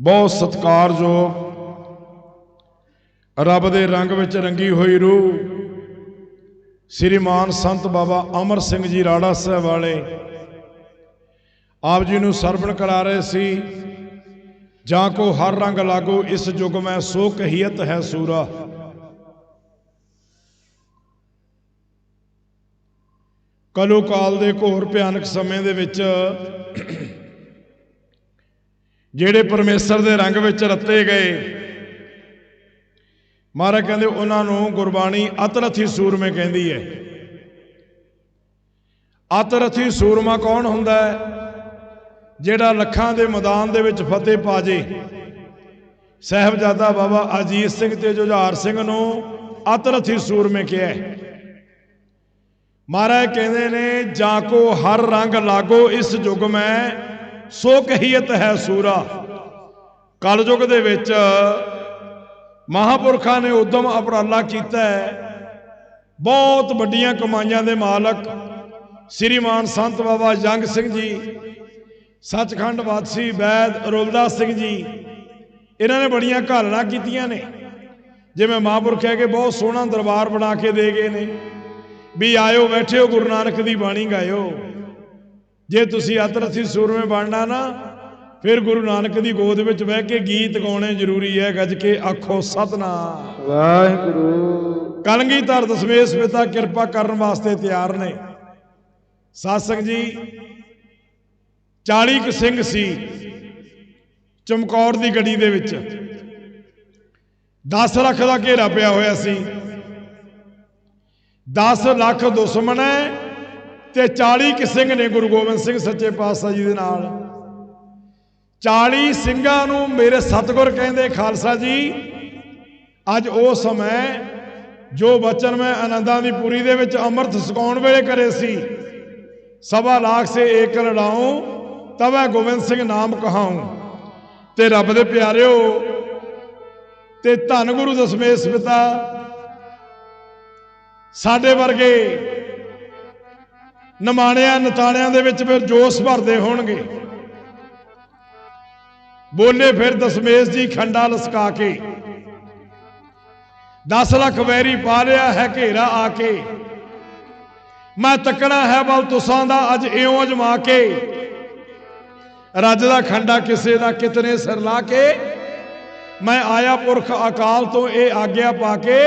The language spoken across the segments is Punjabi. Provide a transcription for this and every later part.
ਬਹੁਤ ਸਤਿਕਾਰਯੋਗ ਰੱਬ ਦੇ ਰੰਗ ਵਿੱਚ ਰੰਗੀ ਹੋਈ ਰੂਹ ਸ੍ਰੀਮਾਨ ਸੰਤ ਬਾਬਾ ਅਮਰ ਸਿੰਘ ਜੀ ਰਾੜਾ ਸਾਹਿਬ ਵਾਲੇ ਆਪ ਜੀ ਨੂੰ ਸਰਵਣ ਕਰਾ ਰਹੇ ਸੀ। ਜਾਂ ਕੋ ਹਰ ਰੰਗ ਲਾਗੋ, ਇਸ ਯੁਗ ਮੈਂ ਸੋ ਕਹੀਅਤ ਹੈ ਸੂਰਾ। ਕਲੋ ਕਾਲ ਦੇ ਘੋਰ ਭਿਆਨਕ ਸਮੇਂ ਦੇ ਵਿੱਚ ਜਿਹੜੇ ਪਰਮੇਸ਼ਰ ਦੇ ਰੰਗ ਵਿੱਚ ਰੱਤੇ ਗਏ। ਮਹਾਰਾਜ ਕਹਿੰਦੇ, ਉਹਨਾਂ ਨੂੰ ਗੁਰਬਾਣੀ ਅਤਰਥੀ ਸੂਰਮੇ ਕਹਿੰਦੀ ਹੈ। ਅਤਰਥੀ ਸੂਰਮਾ ਕੌਣ ਹੁੰਦਾ ਹੈ? ਜਿਹੜਾ ਲੱਖਾਂ ਦੇ ਮੈਦਾਨ ਦੇ ਵਿੱਚ ਫਤਿਹ ਪਾ ਜੇ। ਸਹਿਬਜ਼ਾਦਾ ਬਾਬਾ ਅਜੀਤ ਸਿੰਘ ਤੇ ਜੁਝਾਰ ਸਿੰਘ ਨੂੰ ਅਤਰਥੀ ਸੂਰਮੇ ਕਿਹਾ ਮਹਾਰਾਜ ਕਹਿੰਦੇ ਨੇ, ਜਾਂ ਕੋ ਹਰ ਰੰਗ ਲਾਗੋ ਇਸ ਯੁਗ ਮੈਂ ਸੋ ਕਹੀਅਤ ਹੈ ਸੂਰਾ। ਕਲਯੁਗ ਦੇ ਵਿੱਚ ਮਹਾਪੁਰਖਾਂ ਨੇ ਉਦਮ ਉਪਰਾਲਾ ਕੀਤਾ ਹੈ। ਬਹੁਤ ਵੱਡੀਆਂ ਕਮਾਈਆਂ ਦੇ ਮਾਲਕ ਸ੍ਰੀਮਾਨ ਸੰਤ ਬਾਬਾ ਜੰਗ ਸਿੰਘ ਜੀ, ਸੱਚਖੰਡ ਵਾਸੀ ਵੈਦ ਅਰੋਲਦਾਸ ਸਿੰਘ ਜੀ, ਇਹਨਾਂ ਨੇ ਬੜੀਆਂ ਘਾਲਣਾ ਕੀਤੀਆਂ ਨੇ। ਜਿਵੇਂ ਮਹਾਂਪੁਰਖ ਹੈ ਕਿ ਬਹੁਤ ਸੋਹਣਾ ਦਰਬਾਰ ਬਣਾ ਕੇ ਦੇ ਗਏ ਨੇ। ਵੀ ਆਇਓ, ਬੈਠਿਓ, ਗੁਰੂ ਨਾਨਕ ਦੀ ਬਾਣੀ ਗਾਇਓ। ਜੇ ਤੁਸੀਂ ਅਤਰਥੀ ਸੂਰਮੇ ਬਣਨਾ ਨਾ ਫਿਰ ਗੁਰੂ ਨਾਨਕ ਦੀ ਗੋਦ ਵਿੱਚ ਬਹਿ ਕੇ ਗੀਤ ਗਾਉਣੇ ਜ਼ਰੂਰੀ ਹੈ ਗੱਜ ਕੇ ਆਖੋ ਸਤਨਾਮ। ਵਾਹਿਗੁਰੂ। ਕਲਗੀਧਰ ਦਸਮੇਸ਼ ਪਿਤਾ ਕਿਰਪਾ ਕਰਨ ਵਾਸਤੇ ਤਿਆਰ ਨੇ। ਸਾਧ ਜੀ 40 ਕੁ ਸਿੰਘ ਸੀ ਚਮਕੌਰ ਦੀ ਗੱਡੀ ਦੇ ਵਿੱਚ। 10 ਲੱਖ ਦਾ ਘੇਰਾ ਪਿਆ ਹੋਇਆ ਸੀ। 10 ਲੱਖ ਦੁਸ਼ਮਣ ਹੈ ਤੇ 40 ਕੁ ਸਿੰਘ ਨੇ ਗੁਰੂ ਗੋਬਿੰਦ ਸਿੰਘ ਸੱਚੇ ਪਾਤਸ਼ਾਹ ਜੀ ਦੇ ਨਾਲ। 40 ਸਿੰਘਾਂ ਨੂੰ ਮੇਰੇ ਸਤਿਗੁਰ ਕਹਿੰਦੇ, ਖਾਲਸਾ ਜੀ, ਅੱਜ ਉਹ ਸਮਾਂ ਜੋ ਬਚਨ ਮੈਂ ਆਨੰਦਾਂ ਦੀ ਪੂਰੀ ਦੇ ਵਿੱਚ ਅੰਮ੍ਰਿਤ ਸਕਾਉਣ ਵੇਲੇ ਕਰੇ ਸੀ, ਸਵਾ ਲਾਖ ਸੇ ਏਕ ਲੜਾਉ ਤਵੈ ਗੋਬਿੰਦ ਸਿੰਘ ਨਾਮ ਕਹਾਉ। ਤੇ ਰੱਬ ਦੇ ਪਿਆਰਿਓ, ਤੇ ਧੰਨ ਗੁਰੂ ਦਸਮੇਸ਼ ਪਿਤਾ, ਸਾਡੇ ਵਰਗੇ ਨਮਾਣਿਆਂ ਨਤਾਣਿਆਂ ਦੇ ਵਿੱਚ ਫਿਰ ਜੋਸ਼ ਭਰਦੇ ਹੋਣਗੇ। ਬੋਲੇ ਫਿਰ ਦਸਮੇਸ਼ ਜੀ ਖੰਡਾ ਲਸਕਾ ਕੇ। 10 ਲੱਖ ਵੈਰੀ ਪਾ ਲਿਆ ਹੈ ਘੇਰਾ ਆ ਕੇ। ਮੈਂ ਤੱਕਣਾ ਹੈ ਬਲ ਤੁਸਾਂ ਦਾ ਅੱਜ ਇਉਂ ਅਜਮਾ ਕੇ। ਰੱਜ ਦਾ ਖੰਡਾ ਕਿਸੇ ਦਾ ਕਿਤਨੇ ਸਿਰ ਲਾ ਕੇ। ਮੈਂ ਆਇਆ ਪੁਰਖ ਅਕਾਲ ਤੋਂ ਇਹ ਆਗਿਆ ਪਾ ਕੇ।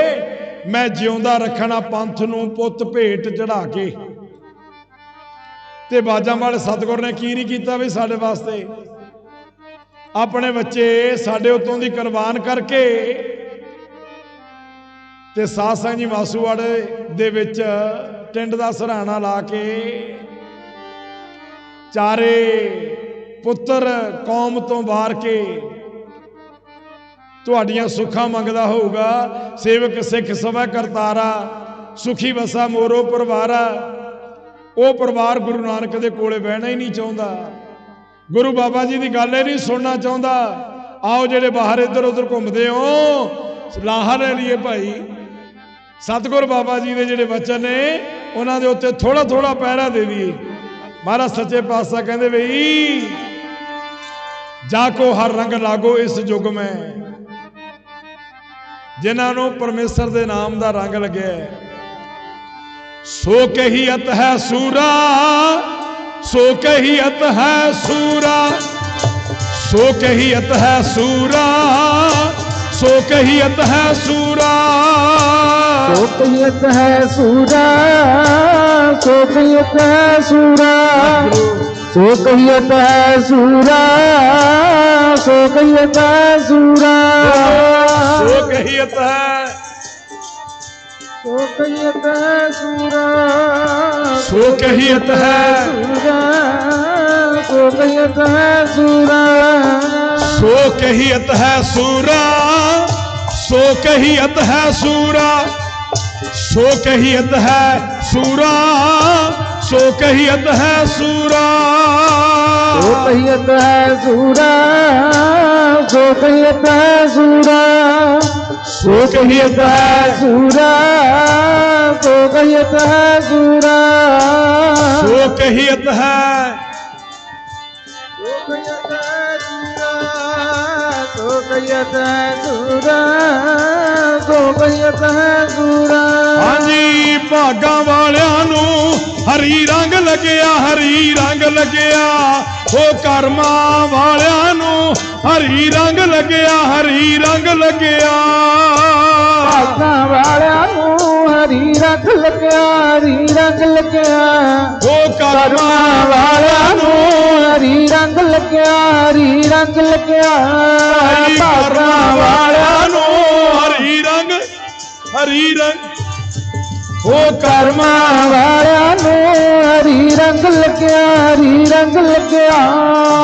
ਮੈਂ ਜਿਉਂਦਾ ਰੱਖਣਾ ਪੰਥ ਨੂੰ ਪੁੱਤ ਭੇਟ ਚੜਾ ਕੇ। ਤੇ ਬਾਜਾਂ ਵਾਲੇ ਸਤਿਗੁਰ ਨੇ ਕੀ ਨਹੀਂ ਕੀਤਾ ਵੀ ਸਾਡੇ ਵਾਸਤੇ? ਆਪਣੇ ਬੱਚੇ ਸਾਡੇ ਉਤੋਂ ਦੀ ਕੁਰਬਾਨ ਕਰਕੇ ਤੇ ਸਾਧ ਸੰਗ ਜੀ ਮਾਸੂਵਾੜੇ ਦੇ ਵਿੱਚ ਟਿੰਡ ਦਾ ਸਰਾਣਾ ਲਾ ਕੇ ਚਾਰੇ ਪੁੱਤਰ ਕੌਮ ਤੋਂ ਬਾਹਰ ਕੇ ਤੁਹਾਡੀਆਂ ਸੁੱਖਾਂ ਮੰਗਦਾ ਹੋਊਗਾ। ਸੇਵਕ ਸਿੱਖ ਸਭਾ ਕਰਤਾਰਾ, ਸੁਖੀ ਵਸਾ ਮੋਰੋ ਪਰਿਵਾਰਾ ਉਹ ਪਰਿਵਾਰ ਗੁਰੂ ਨਾਨਕ ਦੇ ਕੋਲੇ ਬਹਿਣਾ ਹੀ ਨਹੀਂ ਚਾਹੁੰਦਾ। ਗੁਰੂ ਬਾਬਾ ਜੀ ਦੀ ਗੱਲ ਹੀ ਨਹੀਂ ਸੁਣਨਾ ਚਾਹੁੰਦਾ। ਆਓ ਜਿਹੜੇ ਬਾਹਰ ਇੱਧਰ ਉੱਧਰ ਘੁੰਮਦੇ ਹੋ, ਲਾਹਾ ਲੈ ਲਈਏ ਭਾਈ। ਸਤਿਗੁਰ ਬਾਬਾ ਜੀ ਦੇ ਜਿਹੜੇ ਵਚਨ ਨੇ, ਉਹਨਾਂ ਦੇ ਉੱਤੇ ਥੋੜਾ ਥੋੜਾ ਪਹਿਰਾ ਦੇ ਦਈਏ ਮਹਾਰਾਜ ਸੱਚੇ ਪਾਤਸ਼ਾਹ ਕਹਿੰਦੇ ਬਈ ਜਾ ਕੋ ਹਰ ਰੰਗ ਲਾਗੋ ਇਸ ਯੁਗ ਮੈਂ। ਜਿਨ੍ਹਾਂ ਨੂੰ ਪਰਮੇਸ਼ਰ ਦੇ ਨਾਮ ਦਾ ਰੰਗ ਲੱਗਿਆ ਸੋ ਕਹੀਅਤ ਹੈ ਸੂਰਾ ਸੋ ਕਹੀਅਤ ਹੈ ਸੂਰਾ ਸੋ ਕਹੀਅਤ ਹੈ ਸੂਰਾ ਸੋ ਕਹੀਅਤ ਹੈ ਸੂਰਾ। ਸੋ ਕਹੀਤ ਹੈ ਸੂਰਾ ਸੋ ਕਹੀਤ ਹੈ ਸੂਰਾ ਸੋ ਕਹੀਤ ਹੈ ਸੂਰਾ ਸੋ ਕਹੀਤ ਹੈ ਸੂਰਾ। ਸੋ ਕਹੀਅਤ ਹੈ ਸੋ ਕਹੀਤ ਹੈ ਸੂਰਾ ਸੋ ਕਹੀਅਤ ਹੈ ਸੂਰਾ ਸੋ ਕਹੀਤ ਹੈ ਸੂਰਾ ਸੋ ਕਹੀਅਤ ਹੈ ਸੂਰਾ ਸੋ ਕਹੀਅਤ ਹੈ ਸੂਰਾ ਸੋ ਕਹੀਅਤ ਹੈ ਸੂਰਾ ਸੋ ਕਹੀਅਤ ਹੈ ਸੂਰਾ ਸੋ ਕਹੀਤ ਹੈ ਸੂਰਾ ਸੋ ਕਹੀਤ ਹੈ ਸੂਰਾ ਸੂਰਾ ਸੋ ਕਹੀਤ ਹੈ ਸੂਰਾ ਸੋ ਕਹੀਅਤ ਹੈ ਸੋ ਕਹੀਤ ਹੈ ਸੂਰਾ ਕਹਿਤ ਹੈ ਗੁਰਾ ਸੋ ਕਹਿਤ ਹੈ ਗੁਰਾ ਹਾਂਜੀ ਭਾਗਾਂ ਵਾਲਿਆਂ ਨੂੰ ਹਰੀ ਰੰਗ ਲੱਗਿਆ ਹਰੀ ਰੰਗ ਲੱਗਿਆ ਉਹ ਕਰਮਾਂ ਵਾਲਿਆਂ ਨੂੰ ਹਰੀ ਰੰਗ ਲੱਗਿਆ ਹਰੀ ਰੰਗ ਲੱਗਿਆ। ਭਾਗਾਂ ਵਾਲਿਆਂ ਨੂੰ ਹਰੀ ਰੰਗ ਲੱਗਿਆ ਹਰੀ ਰੰਗ ਲੱਗਿਆ। ਉਹ ਕਰਮਾਂ ਵਾਲਿਆਂ ਨੂੰ ਹਰੀ ਰੰਗ ਲੱਗਿਆ ਹਰੀ ਰੰਗ ਲੱਗਿਆ। ਭਾਗਾਂ ਵਾਲਿਆਂ ਨੂੰ ਹਰੀ ਰੰਗ ਹਰੀ ਰੰਗ। ਉਹ ਕਰਮਾਂ ਵਾਲਿਆਂ ਨੂੰ ਹਰੀ ਰੰਗ ਲੱਗਿਆ, ਹਰੀ ਰੰਗ ਲੱਗਿਆ।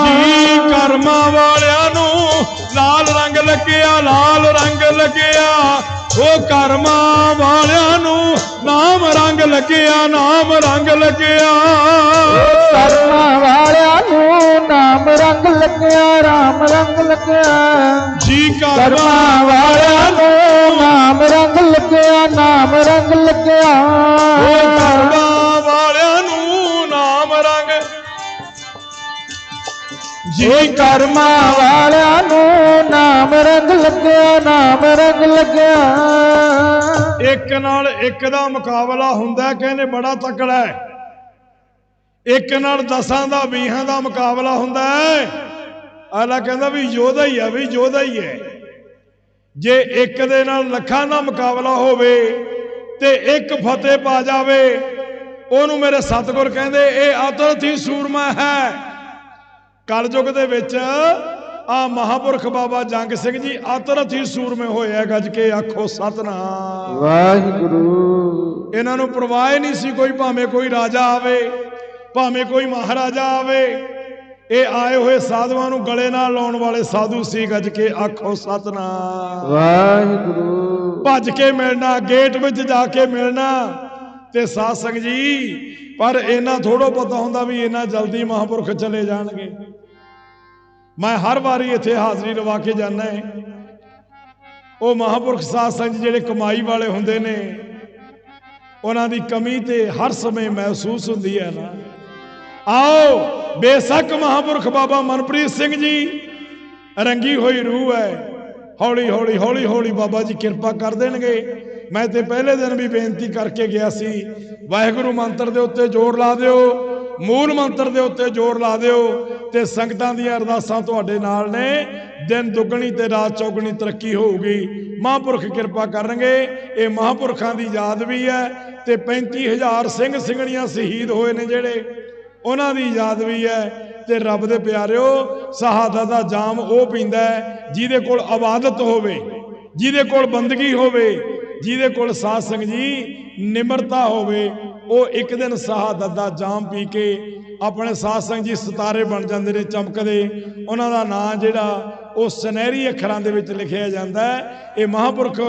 ਜੀ ਕਰਮਾਂ ਵਾਲਿਆਂ ਨੂੰ ਲਾਲ ਰੰਗ ਲੱਗਿਆ, ਲਾਲ ਰੰਗ ਲੱਗਿਆ। ਉਹ ਕਰਮਾਂ ਵਾਲਿਆਂ ਨੂੰ ਨਾਮ ਲੱਗਿਆ ਨਾਮ ਰੰਗ ਲੱਗਿਆ। ਕਰਮਾਂ ਵਾਲਿਆਂ ਨੂੰ ਨਾਮ ਰੰਗ ਲੱਗਿਆ ਰਾਮ ਰੰਗ ਲੱਗਿਆ। ਜੀ ਕਰਮਾਂ ਵਾਲਿਆਂ ਨੂੰ ਨਾਮ ਰੰਗ ਲੱਗਿਆ ਨਾਮ ਰੰਗ ਲੱਗਿਆ। ਕਰਮਾਂ ਵਾਲਿਆਂ ਨੂੰ ਨਾਮ ਰੰਗ। ਜੀ ਕਰਮਾਂ ਵਾਲਿਆਂ ਨੂੰ ਇੱਕ ਨਾਲ ਇੱਕ ਦਾ ਮੁਕਾਬਲਾ ਹੁੰਦਾ ਕਹਿੰਦੇ ਬੜਾ ਤਕੜਾ ਹੈ। ਇੱਕ ਨਾਲ ਦਸਾਂ ਦਾ 20 ਦਾ ਮੁਕਾਬਲਾ ਹੁੰਦਾ ਹੈ। ਆਲਾ ਕਹਿੰਦਾ ਵੀ ਯੋਧਾ ਹੀ ਹੈ ਵੀ ਯੋਧਾ ਹੀ ਹੈ। ਜੇ ਇੱਕ ਦੇ ਨਾਲ ਲੱਖਾਂ ਦਾ ਮੁਕਾਬਲਾ ਹੋਵੇ ਤੇ ਇੱਕ ਫਤਿਹ ਪਾ ਜਾਵੇ, ਉਹਨੂੰ ਮੇਰੇ ਸਤਿਗੁਰ ਕਹਿੰਦੇ, ਇਹ ਅਤਰਥੀ ਸੂਰਮਾ ਹੈ। ਕਲਯੁਗ ਦੇ ਵਿੱਚ ਆ ਮਹਾਪੁਰਖ ਬਾਬਾ ਜੰਗ ਸਿੰਘ ਜੀ ਅਤਰਥੀ ਸੂਰਮੇ ਹੋਏ ਆ ਗੱਜ ਕੇ ਆਖੋ ਸਤਨਾਮ। ਵਾਹਿਗੁਰੂ। ਇਹਨਾਂ ਨੂੰ ਪਰਵਾਹ ਹੀ ਨਹੀਂ ਸੀ ਕੋਈ ਭਾਵੇਂ ਕੋਈ ਰਾਜਾ ਆਵੇ ਭਾਵੇਂ ਕੋਈ ਮਹਾਰਾਜਾ ਆਵੇ। ਇਹ ਆਏ ਹੋਏ ਸਾਧੂਆਂ ਨੂੰ ਗਲੇ ਨਾਲ ਲਾਉਣ ਵਾਲੇ ਸਾਧੂ ਸੀ ਗੱਜ ਕੇ ਆਖੋ ਸਤਨਾਮ। ਵਾਹਿਗੁਰੂ। ਭੱਜ ਕੇ ਮਿਲਣਾ ਗੇਟ ਵਿੱਚ ਜਾ ਕੇ ਮਿਲਣਾ ਤੇ ਸਾਧ ਸੰਗ ਜੀ ਪਰ ਇਹਨਾਂ ਥੋੜੋ ਪਤਾ ਹੁੰਦਾ ਵੀ ਇਹਨਾਂ ਜਲਦੀ ਮਹਾਪੁਰਖ ਚਲੇ ਜਾਣਗੇ। ਮੈਂ ਹਰ ਵਾਰੀ ਇੱਥੇ ਹਾਜ਼ਰੀ ਲਵਾ ਕੇ ਜਾਂਦਾ ਹੈ। ਉਹ ਮਹਾਪੁਰਖ ਸਾਧ ਸੰਗ ਜਿਹੜੇ ਕਮਾਈ ਵਾਲੇ ਹੁੰਦੇ ਨੇ, ਉਹਨਾਂ ਦੀ ਕਮੀ ਤੇ ਹਰ ਸਮੇਂ ਮਹਿਸੂਸ ਹੁੰਦੀ ਹੈ ਨਾ। ਆਓ, ਬੇਸ਼ੱਕ ਮਹਾਪੁਰਖ ਬਾਬਾ ਮਨਪ੍ਰੀਤ ਸਿੰਘ ਜੀ, ਰੰਗੀ ਹੋਈ ਰੂਹ ਹੈ। ਹੌਲੀ ਹੌਲੀ ਹੌਲੀ ਹੌਲੀ ਬਾਬਾ ਜੀ ਕਿਰਪਾ ਕਰ ਦੇਣਗੇ। ਮੈਂ ਤੇ ਪਹਿਲੇ ਦਿਨ ਵੀ ਬੇਨਤੀ ਕਰਕੇ ਗਿਆ ਸੀ, ਵਾਹਿਗੁਰੂ ਮੰਤਰ ਦੇ ਉੱਤੇ ਜ਼ੋਰ ਲਾ ਦਿਓ। ਮੂਲ ਮੰਤਰ ਦੇ ਉੱਤੇ ਜ਼ੋਰ ਲਾ ਦਿਓ ਤੇ ਸੰਗਤਾਂ ਦੀਆਂ ਅਰਦਾਸਾਂ ਤੁਹਾਡੇ ਨਾਲ ਨੇ। ਦਿਨ ਦੁੱਗਣੀ ਤੇ ਰਾਤ ਚੌਗਣੀ ਤਰੱਕੀ ਹੋਊਗੀ। ਮਹਾਂਪੁਰਖ ਕਿਰਪਾ ਕਰਨਗੇ। ਇਹ ਮਹਾਂਪੁਰਖਾਂ ਦੀ ਯਾਦ ਵੀ ਹੈ ਤੇ 35000 ਸਿੰਘ ਸਿੰਘਣੀਆਂ ਸ਼ਹੀਦ ਹੋਏ ਨੇ ਜਿਹੜੇ। ਉਹਨਾਂ ਦੀ ਯਾਦ ਵੀ ਹੈ ਤੇ ਰੱਬ ਦੇ ਪਿਆਰਿਓ, ਸ਼ਹਾਦਤ ਦਾ ਜਾਮ ਉਹ ਪੀਂਦਾ ਜਿਹਦੇ ਕੋਲ ਆਬਾਦਤ ਹੋਵੇ, ਜਿਹਦੇ ਕੋਲ ਬੰਦਗੀ ਹੋਵੇ, ਜਿਹਦੇ ਕੋਲ ਸਾਧ ਸੰਗ ਜੀ ਨਿਮਰਤਾ ਹੋਵੇ ਉਹ ਇੱਕ ਦਿਨ ਸ਼ਹਾਦਤ ਦਾ ਜਾਮ ਪੀ ਕੇ ਆਪਣੇ ਸਾਧ ਸੰਗ ਜੀ ਸਿਤਾਰੇ ਬਣ ਜਾਂਦੇ ਨੇ ਚਮਕਦੇ। ਉਹਨਾਂ ਦਾ ਨਾਂ ਜਿਹੜਾ ਉਹ ਸੁਨਹਿਰੀ ਅੱਖਰਾਂ ਦੇ ਵਿੱਚ ਲਿਖਿਆ ਜਾਂਦਾ ਹੈ। ਇਹ ਮਹਾਪੁਰਖ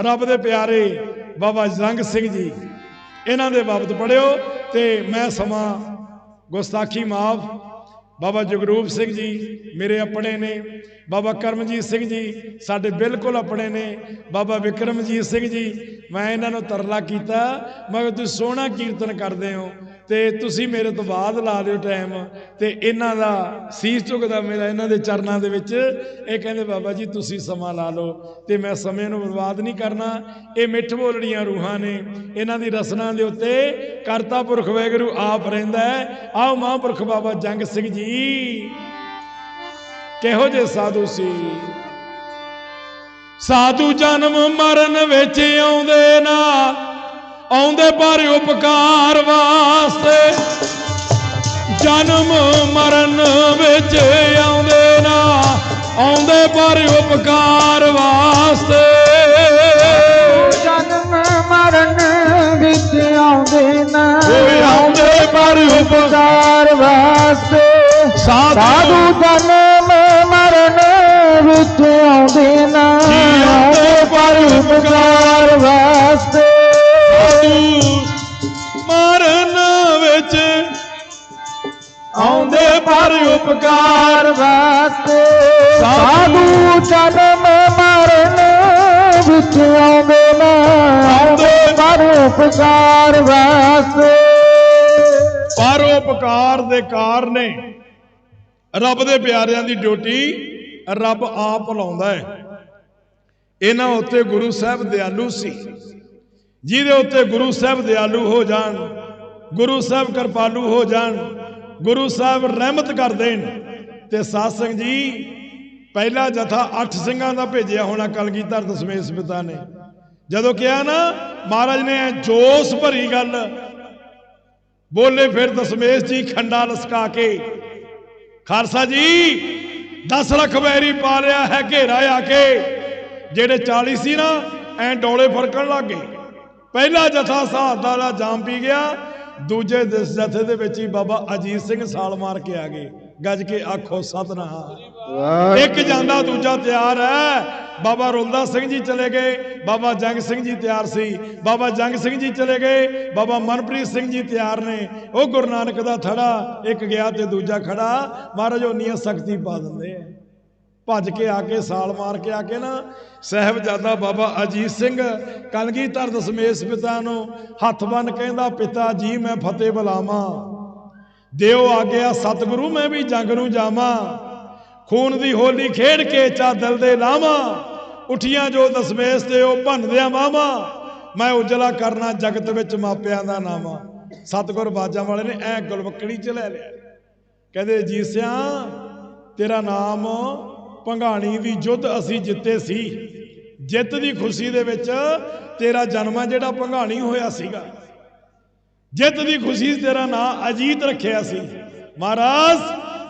ਰੱਬ ਦੇ ਪਿਆਰੇ ਬਾਬਾ ਜੰਗ ਸਿੰਘ ਜੀ, ਇਹਨਾਂ ਦੇ ਬਾਬਤ ਪੜਿਓ ਤੇ ਮੈਂ ਸਮਾਂ ਗੁਸਤਾਖੀ ਮਾਫ ਬਾਬਾ ਜਗਰੂਪ ਸਿੰਘ ਜੀ ਮੇਰੇ ਆਪਣੇ ਨੇ, ਬਾਬਾ ਕਰਮਜੀਤ ਸਿੰਘ ਜੀ ਸਾਡੇ ਬਿਲਕੁਲ ਆਪਣੇ ਨੇ, ਬਾਬਾ ਵਿਕਰਮਜੀਤ ਸਿੰਘ ਜੀ, ਮੈਂ ਇਹਨਾਂ ਨੂੰ ਤਰਲਾ ਕੀਤਾ, ਮੈਂ ਤੁਸੀਂ ਸੋਹਣਾ ਕੀਰਤਨ ਕਰਦੇ ਹੋ। ਤੇ ਤੁਸੀਂ ਮੇਰੇ ਤੋਂ ਬਾਅਦ ਲਾ ਦਿਓ ਟਾਈਮ ਤੇ ਇਹਨਾਂ ਦਾ ਸੀਸ ਝੁਕਦਾ ਮੇਰਾ, ਇਹਨਾਂ ਦੇ ਚਰਨਾਂ ਦੇ ਵਿੱਚ। ਇਹ ਕਹਿੰਦੇ, ਬਾਬਾ ਜੀ, ਤੁਸੀਂ ਸਮਾਂ ਲਾ ਲਓ। ਤੇ ਮੈਂ ਸਮੇਂ ਨੂੰ ਬਰਬਾਦ ਨਹੀਂ ਕਰਨਾ। ਇਹ ਮਿੱਠ ਬੋਲੜੀਆਂ ਰੂਹਾਂ ਨੇ। ਇਹਨਾਂ ਦੀ ਰਸਨਾ ਦੇ ਉੱਤੇ ਕਰਤਾ ਪੁਰਖ ਵੈਗਰੂ ਆਪ ਰਹਿੰਦਾ ਹੈ। ਆਓ ਮਹਾਂਪੁਰਖ ਬਾਬਾ ਜੰਗ ਸਿੰਘ ਜੀ। ਕਿਹੋ ਜੇ ਸਾਧੂ ਸੀ? ਸਾਧੂ ਜਨਮ ਮਰਨ ਵਿੱਚ ਆਉਂਦੇ ਨਾ। ਆਉਂਦੇ ਪਰ ਉਪਕਾਰ ਵਾਸਤੇ। ਜਨਮ ਮਰਨ ਵਿੱਚ ਆਉਂਦੇ ਨਾ ਆਉਂਦੇ ਪਰ ਉਪਕਾਰ ਵਾਸਤੇ। ਜਨਮ ਮਰਨ ਵਿੱਚ ਆਉਂਦੇ ਨਾ ਆਉਂਦੇ ਪਰ ਉਪਕਾਰ ਵਾਸਤੇ। ਸਾਧੂ ਜਨਮ ਮਰਨ ਵਿੱਚ ਆਉਂਦੇ ਨਾ। ਆਉਂਦੇ ਪਰ ਉਪਕਾਰ ਵਾਸਤੇ? ਪਰ ਉਪਕਾਰ ਉਪਕਾਰ ਵਾਸਤੇ। ਸਾਧੂ ਜਨਮ ਮਰਨ ਵਿੱਚ ਆਉਂਦੇ ਨਾ। ਆਉਂਦੇ। ਪਰ ਉਪਕਾਰ ਵਾਸਤੇ। ਪਰਉਪਕਾਰ ਦੇ ਕਾਰਨ ਰੱਬ ਦੇ ਪਿਆਰਿਆਂ ਦੀ ਡਿਊਟੀ ਰੱਬ ਆਪ ਲਾਉਂਦਾ ਹੈ ਇਹਨਾਂ ਉੱਤੇ ਗੁਰੂ ਸਾਹਿਬ ਦਿਆਲੂ ਸੀ। ਜਿਹਦੇ ਉੱਤੇ ਗੁਰੂ ਸਾਹਿਬ ਦਿਆਲੂ ਹੋ ਜਾਣ ਗੁਰੂ ਸਾਹਿਬ ਕਿਰਪਾਲੂ ਹੋ ਜਾਣ ਗੁਰੂ ਸਾਹਿਬ ਰਹਿਮਤ ਕਰ ਦੇਣ। ਤੇ ਸਾਧ ਸੰਗ ਜੀ, ਪਹਿਲਾ ਜਥਾ ਅੱਠ ਸਿੰਘਾਂ ਦਾ ਭੇਜਿਆ ਹੋਣਾ ਕਲਗੀਧਰ ਦਸ਼ਮੇਸ਼ ਪਿਤਾ ਨੇ। ਜਦੋਂ ਕਿਹਾ ਨਾ, ਮਹਾਰਾਜ ਨੇ ਜੋਸ਼ ਭਰੀ ਗੱਲ, ਬੋਲੇ ਫਿਰ ਦਸ਼ਮੇਸ਼ ਜੀ ਖੰਡਾ ਲਸਕਾ ਕੇ, ਖਾਲਸਾ ਜੀ 10 ਲੱਖ ਵੈਰੀ ਪਾ ਲਿਆ ਹੈ ਘੇਰਾ ਆ ਕੇ, ਜਿਹੜੇ 40 ਸੀ ਨਾ, ਐ ਡੋਲੇ ਫੜਕਣ ਲੱਗ ਗਏ। ਪਹਿਲਾ ਜਥਾ ਸਹਾਦਾ ਦਾ ਜਾਮ ਪੀ ਗਿਆ ਦੂਜੇ ਦਿਸ ਜਥੇ ਦੇ ਵਿੱਚ ਹੀ ਬਾਬਾ ਅਜੀਤ ਸਿੰਘ ਸਾਲ ਮਾਰ ਕੇ ਆ ਗਏ। ਗੱਜ ਕੇ ਆਖੋ ਸਤਨਾਮ। ਇੱਕ ਜਾਂਦਾ ਦੂਜਾ ਤਿਆਰ ਹੈ। ਬਾਬਾ ਰੁਲਦਾ ਸਿੰਘ ਜੀ ਚਲੇ ਗਏ। ਬਾਬਾ ਜੰਗ ਸਿੰਘ ਜੀ ਤਿਆਰ ਸੀ। ਬਾਬਾ ਜੰਗ ਸਿੰਘ ਜੀ ਚਲੇ ਗਏ। ਬਾਬਾ ਮਨਪ੍ਰੀਤ ਸਿੰਘ ਜੀ ਤਿਆਰ ਨੇ। ਉਹ ਗੁਰੂ ਨਾਨਕ ਦਾ ਥੜਾ ਇੱਕ ਗਿਆ ਤੇ ਦੂਜਾ ਖੜਾ। ਮਹਾਰਾਜ ਉਨੀਆਂ ਸ਼ਕਤੀ ਪਾ ਦਿੰਦੇ ਆ। ਭੱਜ ਕੇ ਆ ਕੇ ਸਾਲ ਮਾਰ ਕੇ ਆ ਕੇ ਨਾ ਸਾਹਿਬਜ਼ਾਦਾ ਬਾਬਾ ਅਜੀਤ ਸਿੰਘ ਕਲਗੀਧਰ ਦਸ਼ਮੇਸ਼ ਪਿਤਾ ਨੂੰ ਹੱਥ ਬੰਨ ਕਹਿੰਦਾ, ਪਿਤਾ ਜੀ, ਮੈਂ ਫਤਿਹ ਬੁਲਾਵਾਂ। ਦਿਓ ਆ ਗਿਆ ਸਤਿਗੁਰੂ, ਮੈਂ ਵੀ ਜੰਗ ਨੂੰ ਜਾਵਾਂ। ਖੂਨ ਦੀ ਹੋਲੀ ਖੇਡ ਕੇ ਚਾ ਦਿਲ ਦੇ ਲਾਵਾਂ। ਉਠੀਆਂ ਜੋ ਦਸਮੇਸ਼ ਤੇ ਉਹ ਭੰਨਦਿਆਂ ਮਾਵਾਂ ਮੈਂ ਉਜਲਾ ਕਰਨਾ ਜਗਤ ਵਿੱਚ ਮਾਪਿਆਂ ਦਾ ਨਾਮਾ ਸਤਿਗੁਰ ਬਾਜਾਂ ਵਾਲੇ ਨੇ ਐ ਗੁਲਵਕੜੀ ਚ ਲੈ ਲਿਆ। ਕਹਿੰਦੇ ਜੀ ਤੇਰਾ ਨਾਮ ਭੰਗਾਣੀ ਦੀ ਜੁੱਧ ਅਸੀਂ ਜਿੱਤੇ ਸੀ। ਜਿੱਤ ਦੀ ਖੁਸ਼ੀ ਦੇ ਵਿੱਚ ਤੇਰਾ ਜਨਮ ਆ ਜਿਹੜਾ ਭੰਗਾਣੀ ਹੋਇਆ ਸੀਗਾ। ਜਿੱਤ ਦੀ ਖੁਸ਼ੀ 'ਚ ਤੇਰਾ ਨਾਂ ਅਜੀਤ ਰੱਖਿਆ ਸੀ। ਮਹਾਰਾਜ,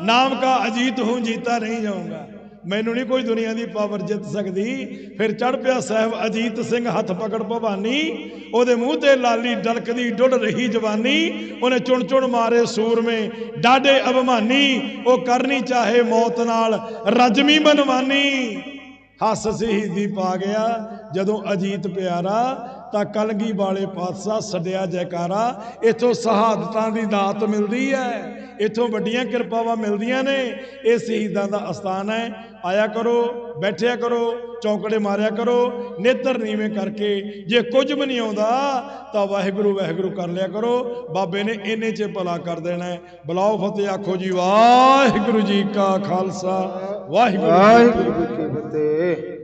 ਨਾਮ ਕਾ ਅਜੀਤ ਹੂੰ, ਜੀਤਾ ਨਹੀਂ ਜਾਊਂਗਾ। ਮੈਨੂੰ ਨਹੀਂ ਕੋਈ ਦੁਨੀਆ ਦੀ ਪਾਵਰ ਜਿੱਤ ਸਕਦੀ। ਫਿਰ ਚੜ ਪਿਆ ਸਾਹਿਬ ਅਜੀਤ ਸਿੰਘ ਹੱਥ ਪਕੜ ਭਵਾਨੀ। ਉਹਦੇ ਮੂੰਹ ਤੇ ਲਾਲੀ ਡਲਕਦੀ ਡੁੱਲ ਰਹੀ ਜਵਾਨੀ। ਉਹਨੇ ਚੁਣ ਚੁਣ ਮਾਰੇ ਸੂਰਮੇ ਡਾਡੇ ਅਭਮਾਨੀ। ਉਹ ਕਰਨੀ ਚਾਹੇ ਮੌਤ ਨਾਲ, ਰਜਮੀ ਬਨਵਾਨੀ ਹੱਸ ਸ਼ਹੀਦੀ ਪਾ ਗਿਆ ਜਦੋਂ ਅਜੀਤ ਪਿਆਰਾ ਤਾਂ ਕਲਗੀ ਵਾਲੇ ਪਾਤਸ਼ਾਹ ਛੱਡਿਆ ਜੈਕਾਰਾ ਇਥੋਂ ਸ਼ਹਾਦਤਾਂ ਦੀ ਦਾਤ ਮਿਲਦੀ ਹੈ ਇਥੋਂ ਵੱਡੀਆਂ ਕਿਰਪਾਵਾਂ ਮਿਲਦੀਆਂ ਨੇ ਇਹ ਸ਼ਹੀਦਾਂ ਦਾ ਅਸਥਾਨ ਹੈ। ਆਇਆ ਕਰੋ ਬੈਠਿਆ ਕਰੋ ਚੌਂਕੜੇ ਮਾਰਿਆ ਕਰੋ ਨੇਤਰ ਨੀਵੇਂ ਕਰਕੇ ਜੇ ਕੁਝ ਵੀ ਨਹੀਂ ਆਉਂਦਾ ਤਾਂ ਵਾਹਿਗੁਰੂ ਵਾਹਿਗੁਰੂ ਕਰ ਲਿਆ ਕਰੋ। ਬਾਬੇ ਨੇ ਇੰਨੇ ਚ ਭਲਾ ਕਰ ਦੇਣਾ ਹੈ। ਬੁਲਾਓ ਫਤਿਹ ਆਖੋ ਜੀ ਵਾਹਿਗੁਰੂ ਜੀ ਕਾ ਖਾਲਸਾ ਵਾਹਿਗੁਰੂ ਜੀ ਕੀ ਫਤਿਹ।